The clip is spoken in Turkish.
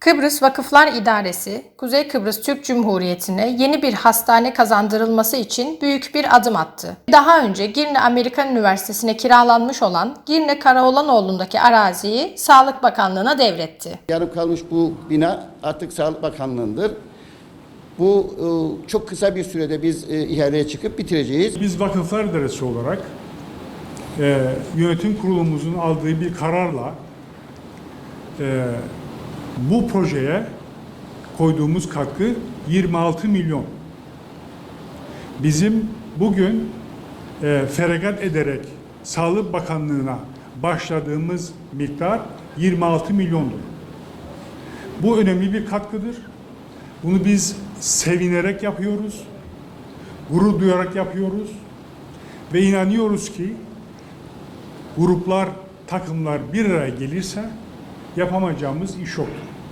Kıbrıs Vakıflar İdaresi, Kuzey Kıbrıs Türk Cumhuriyeti'ne yeni bir hastane kazandırılması için büyük bir adım attı. Daha önce Girne Amerikan Üniversitesi'ne kiralanmış olan Girne Karaolanoğlu'ndaki araziyi Sağlık Bakanlığı'na devretti. Yarım kalmış bu bina artık Sağlık Bakanlığı'ndır. Bu e, çok kısa bir sürede biz e, ihaleye çıkıp bitireceğiz. Biz Vakıflar İdaresi olarak e, yönetim kurulumuzun aldığı bir kararla bu projeye koyduğumuz katkı 26 milyon. Bizim bugün e, feragat ederek Sağlık Bakanlığı'na başladığımız miktar 26 milyondur. Bu önemli bir katkıdır. Bunu biz sevinerek yapıyoruz gurur duyarak yapıyoruz ve inanıyoruz ki gruplar, takımlar bir araya gelirse yapamayacağımız iş yoktur.